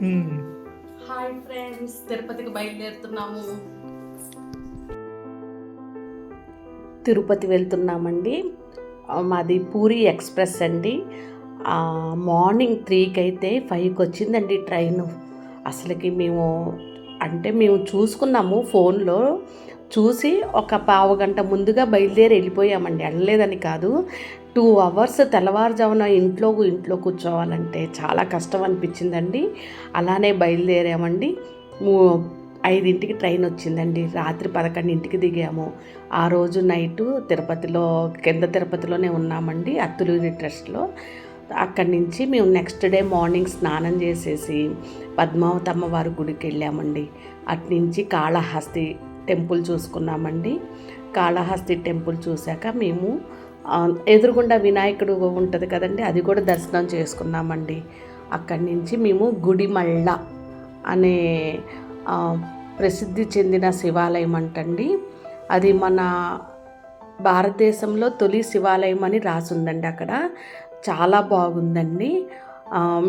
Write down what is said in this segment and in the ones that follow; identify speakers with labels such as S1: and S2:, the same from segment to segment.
S1: Hi friends తిరుపతికి బయలుదేరుతున్నాము.
S2: తిరుపతి వెళ్తున్నామండి. మాది పూరి ఎక్స్ప్రెస్ అండి. మార్నింగ్ త్రీకి అయితే ఫైవ్కి వచ్చిందండి ట్రైన్. అసలుకి మేము అంటే మేము చూసుకున్నాము ఫోన్లో. చూసి ఒక పావు గంట ముందుగా బయలుదేరి వెళ్ళిపోయామండి. వెళ్ళలేదని కాదు టూ అవర్స్ తెల్లవారుజామున ఇంట్లో ఇంట్లో కూర్చోవాలంటే చాలా కష్టం అనిపించిందండి. అలానే బయలుదేరామండి. ఐదింటికి ట్రైన్ వచ్చిందండి. రాత్రి పదకొండింటికి దిగాము. ఆ రోజు నైటు తిరుపతిలో కింద తిరుపతిలోనే ఉన్నామండి అత్తులూరి ట్రస్ట్లో అక్కడి నుంచి మేము నెక్స్ట్ డే మార్నింగ్ స్నానం చేసేసి పద్మావతమ్మ వారి గుడికి వెళ్ళామండి. అటు నుంచి కాళహస్తి టెంపుల్ చూసుకున్నామండి. కాళహస్తి టెంపుల్ చూశాక మేము ఎదురుగుండా వినాయకుడు ఉంటుంది కదండి అది కూడా దర్శనం చేసుకున్నామండి. అక్కడి నుంచి మేము గుడిమళ్ళ అనే ప్రసిద్ధి చెందిన శివాలయం అంటండి. అది మన భారతదేశంలో తొలి శివాలయం అని రాసుందండి అక్కడ. చాలా బాగుందండి.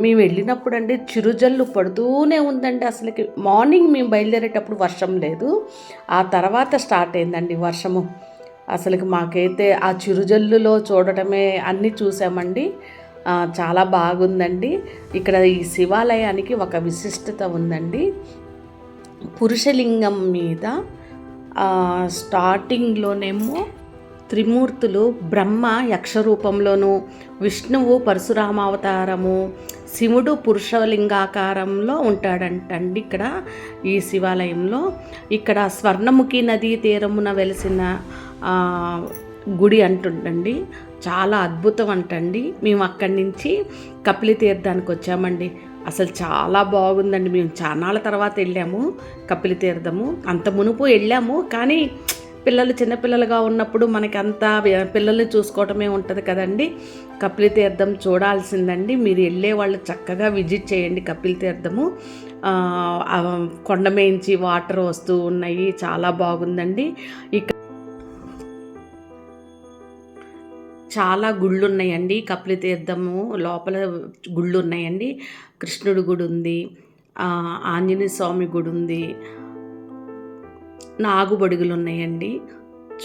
S2: మేము వెళ్ళినప్పుడు అండి చిరుజల్లు పడుతూనే ఉందండి అసలుకి. మార్నింగ్ మేము బయలుదేరేటప్పుడు వర్షం లేదు. ఆ తర్వాత స్టార్ట్ అయిందండి వర్షము. అసలుకి మాకైతే ఆ చిరుజల్లులో చూడటమే అన్నీ చూసామండి. చాలా బాగుందండి. ఇక్కడ ఈ శివాలయానికి ఒక విశిష్టత ఉందండి. పురుషలింగం మీద స్టార్టింగ్లోనేమో త్రిమూర్తులు బ్రహ్మ యక్షరూపంలోను విష్ణువు పరశురామావతారము శివుడు పురుషలింగాకారంలో ఉంటాడంటండి ఇక్కడ ఈ శివాలయంలో. ఇక్కడ స్వర్ణముఖి నదీ తీరమున వెలిసిన గుడి అంటుండండి. చాలా అద్భుతం అంటండి మేము అక్కడి నుంచి కపిలి తీర్థానికి వచ్చామండి. అసలు చాలా బాగుందండి. మేము చాలా తర్వాత వెళ్ళాము కపిలి తీర్థము. అంత మునుపు వెళ్ళాము కానీ పిల్లలు చిన్నపిల్లలుగా ఉన్నప్పుడు మనకి అంతా పిల్లల్ని చూసుకోవటమే ఉంటుంది కదండి. కపిల తీర్థం చూడాల్సిందండి. మీరు వెళ్ళే వాళ్ళు చక్కగా విజిట్ చేయండి కపిల తీర్థము. ఆ, వాటర్ వస్తూ ఉన్నాయి. చాలా బాగుందండి. ఇక చాలా గుళ్ళు ఉన్నాయండి. కపిల తీర్థము లోపల గుళ్ళు ఉన్నాయండి. కృష్ణుడి గుడి ఉంది. ఆంజనేయ స్వామి గుడి ఉంది. నాగుబొడుగులు ఉన్నాయండి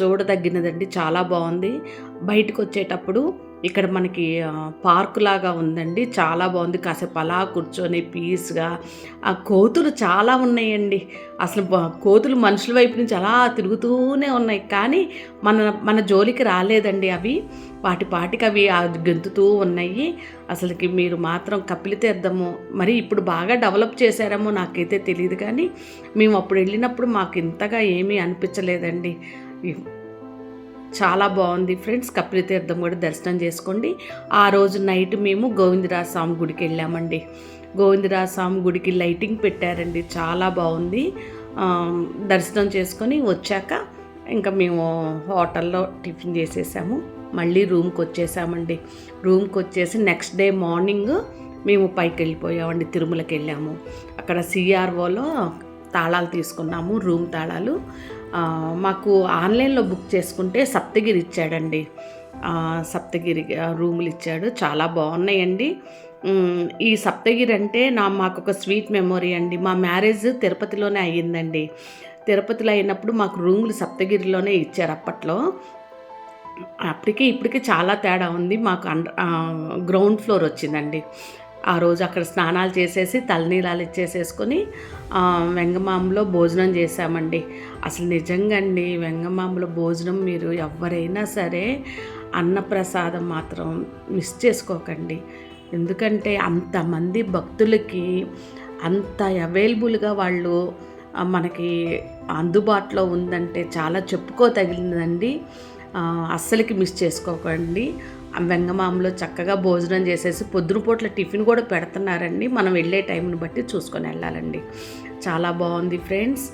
S2: చూడదగినదండి చాలా బాగుంది. బయటకు వచ్చేటప్పుడు ఇక్కడ మనకి పార్క్ పార్కు లాగా ఉందండి. చాలా బాగుంది. కాసేపు అలా కూర్చొని పీస్గా. ఆ కోతులు చాలా ఉన్నాయండి. అసలు కోతులు మనుషుల వైపు నుంచి అలా తిరుగుతూనే ఉన్నాయి. కానీ మన మన జోలికి రాలేదండి అవి. వాటి పాటికి అవి గెంతుతూ ఉన్నాయి. అసలుకి మీరు మాత్రం కపిలి తీర్థము. మరి ఇప్పుడు బాగా డెవలప్ చేశారేమో నాకైతే తెలియదు కానీ మేము అప్పుడు వెళ్ళినప్పుడు మాకు ఇంతగా ఏమీ అనిపించలేదండి. చాలా బాగుంది. ఫ్రెండ్స్ కపిలతీర్థం కూడా దర్శనం చేసుకోండి. ఆ రోజు నైట్ మేము గోవిందరాజ స్వామి గుడికి వెళ్ళామండి. గోవిందరాజ స్వామి గుడికి లైటింగ్ పెట్టారండి. చాలా బాగుంది. దర్శనం చేసుకొని వచ్చాక ఇంకా మేము హోటల్లో టిఫిన్ చేసేసాము. మళ్ళీ రూమ్కి వచ్చేసామండి. రూమ్కి వచ్చేసి నెక్స్ట్ డే మార్నింగ్ మేము పైకి వెళ్ళిపోయామండి. తిరుమలకి వెళ్ళాము. అక్కడ సిఆర్ఓలో తాళాలు తీసుకున్నాము. రూమ్ తాళాలు. మాకు ఆన్లైన్లో బుక్ చేసుకుంటే సప్తగిరి ఇచ్చాడండి. సప్తగిరి రూములు ఇచ్చాడు. చాలా బాగున్నాయండి. ఈ సప్తగిరి అంటే నా మాకు ఒక స్వీట్ మెమొరీ అండి. మా మ్యారేజ్ తిరుపతిలోనే అయ్యిందండి. తిరుపతిలో అయినప్పుడు మాకు రూములు సప్తగిరిలోనే ఇచ్చారు అప్పట్లో. అప్పటికే ఇప్పటికే చాలా తేడా ఉంది. మాకు అండ గ్రౌండ్ ఫ్లోర్ వచ్చిందండి. ఆ రోజు అక్కడ స్నానాలు చేసేసి తలనీలాలు ఇచ్చేసేసుకొని ఆ, వెంగమాంలో భోజనం చేశామండి. అసలు నిజంగా అండి వెంగమాంలో భోజనం మీరు ఎవరైనా సరే అన్నప్రసాదం మాత్రం మిస్ చేసుకోకండి. ఎందుకంటే అంతమంది భక్తులకి అంత అవైలబుల్గా వాళ్ళు మనకి అందుబాటులో ఉందంటే చాలా చెప్పుకోతగిలిందండి. అస్సలకి మిస్ చేసుకోకండి. వెంగమామలో చక్కగా భోజనం చేసేసి పొద్దునపూట్ల టిఫిన్ కూడా పెడుతున్నారండి. మనం వెళ్ళే టైంని బట్టి చూసుకొని వెళ్ళాలండి. చాలా బాగుంది ఫ్రెండ్స్.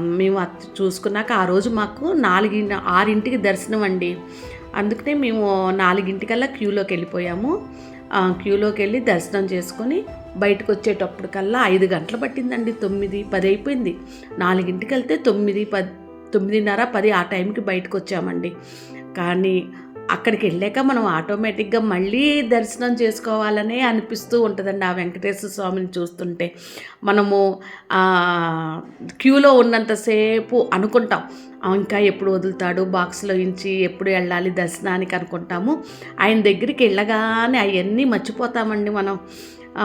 S2: మేము చూసుకున్నాక ఆ రోజు మాకు నాలుగి ఆరింటికి దర్శనం అండి. అందుకనే మేము నాలుగింటికల్లా క్యూలోకి వెళ్ళిపోయాము. క్యూలోకి వెళ్ళి దర్శనం చేసుకొని బయటకు వచ్చేటప్పటికల్లా ఐదు గంటలు పట్టిందండి. తొమ్మిది పది అయిపోయింది. నాలుగింటికి వెళ్తే తొమ్మిది పది తొమ్మిదిన్నర పది ఆ టైంకి బయటకు వచ్చామండి. కానీ అక్కడికి వెళ్ళాక మనం ఆటోమేటిక్గా మళ్ళీ దర్శనం చేసుకోవాలనే అనిపిస్తూ ఉంటుందండి ఆ వెంకటేశ్వర స్వామిని చూస్తుంటే. మనము క్యూలో ఉన్నంతసేపు అనుకుంటాం. ఇంకా ఎప్పుడు వదులుతాడు బాక్స్లో ఇంచి ఎప్పుడు వెళ్ళాలి దర్శనానికి అనుకుంటాము. ఆయన దగ్గరికి వెళ్ళగానే అవన్నీ మర్చిపోతామండి మనం.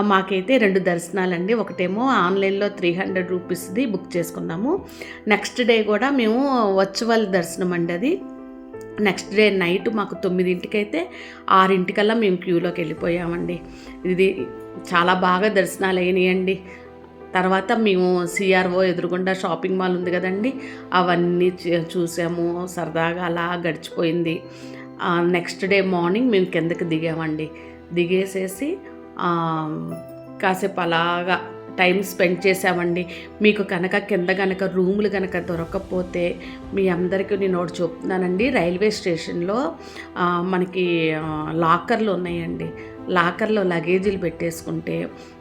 S2: మాకైతే రెండు దర్శనాలండి. ఒకటేమో ఆన్లైన్లో త్రీ హండ్రెడ్ రూపీస్ది బుక్ చేసుకున్నాము. నెక్స్ట్ డే కూడా మేము వర్చువల్ దర్శనం అండి అది. నెక్స్ట్ డే నైట్ మాకు తొమ్మిదింటికైతే ఆరింటికల్లా మేము క్యూలోకి వెళ్ళిపోయామండి. ఇది చాలా బాగా దర్శనాలు అయినాయండి. తర్వాత మేము సిఆర్ఓ ఎదురుగుండా షాపింగ్ మాల్ ఉంది కదండి అవన్నీ చూసాము. సరదాగా అలా గడిచిపోయింది. నెక్స్ట్ డే మార్నింగ్ మేము కిందకి దిగామండి. దిగేసేసి కాసేపు అలాగా టైం స్పెండ్ చేసామండి మీకు కనుక కింద కనుక రూములు కనుక దొరకకపోతే మీ అందరికీ నేను ఒకటి చెప్తున్నానండి. రైల్వే స్టేషన్లో మనకి లాకర్లు ఉన్నాయండి. లాకర్లో లగేజీలు పెట్టేసుకుంటే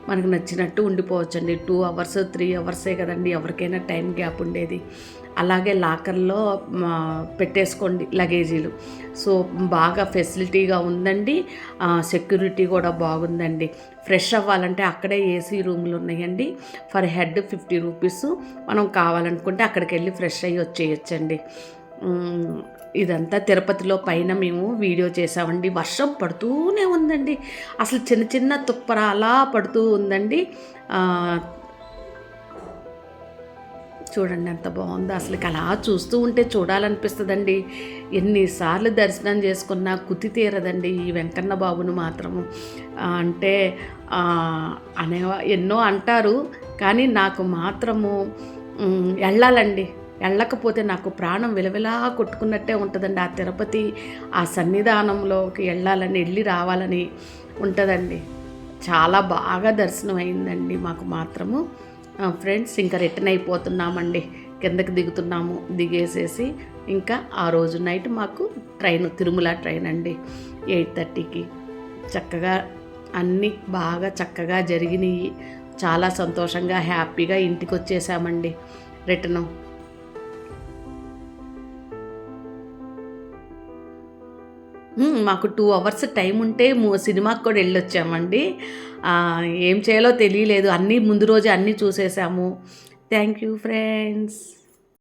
S2: మనకు నచ్చినట్టు ఉండిపోవచ్చండి. టూ అవర్స్ త్రీ అవర్సే కదండి. ఎవరికైనా టైం గ్యాప్ ఉండేది. అలాగే లాకర్లో పెట్టేసుకోండి లగేజీలు. సో బాగా ఫెసిలిటీగా ఉందండి. సెక్యూరిటీ కూడా బాగుందండి. ఫ్రెష్ అవ్వాలంటే అక్కడే ఏసీ రూములు ఉన్నాయండి. For head fifty rupees. మనం కావాలనుకుంటే అక్కడికి వెళ్ళి ఫ్రెష్ అయ్యి వచ్చేయచ్చండి. ఇదంతా తిరుపతిలో పైన మేము వీడియో చేసామండి వర్షం పడుతూనే ఉందండి. అసలు చిన్న చిన్న తుప్పర అలా పడుతూ ఉందండి. చూడండి ఎంత బాగుందో. అసలు అలా చూస్తూ ఉంటే చూడాలనిపిస్తుందండి. ఎన్నిసార్లు దర్శనం చేసుకున్నా కుతి తీరదండి ఈ వెంకన్న బాబును మాత్రము అంటే అనే ఎన్నో అంటారు. కానీ నాకు మాత్రము వెళ్ళాలండి. వెళ్ళకపోతే నాకు ప్రాణం విలవిలా కొట్టుకున్నట్టే ఉంటుందండి. ఆ తిరుపతి ఆ సన్నిధానంలోకి వెళ్ళాలని వెళ్ళి రావాలని ఉంటుందండి. చాలా బాగా దర్శనం అయిందండి మాకు మాత్రము. ఫ్రెండ్స్ ఇంకా రిటర్న్ అయిపోతున్నామండి. కిందకి దిగుతున్నాము. దిగేసేసి ఇంకా ఆ రోజు నైట్ మాకు ట్రైన్ తిరుమల ట్రైన్ అండి. ఎయిట్ థర్టీకి. చక్కగా అన్నీ బాగా చక్కగా జరిగినాయి. చాలా సంతోషంగా హ్యాపీగా ఇంటికి వచ్చేసామండి రిటర్న్ మాకు టూ అవర్స్ టైం ఉంటే సినిమాకి కూడా వెళ్ళొచ్చామండి. ఏం చేయాలో తెలియలేదు. అన్నీ ముందు రోజు అన్నీ చూసేసాము. Thank you friends.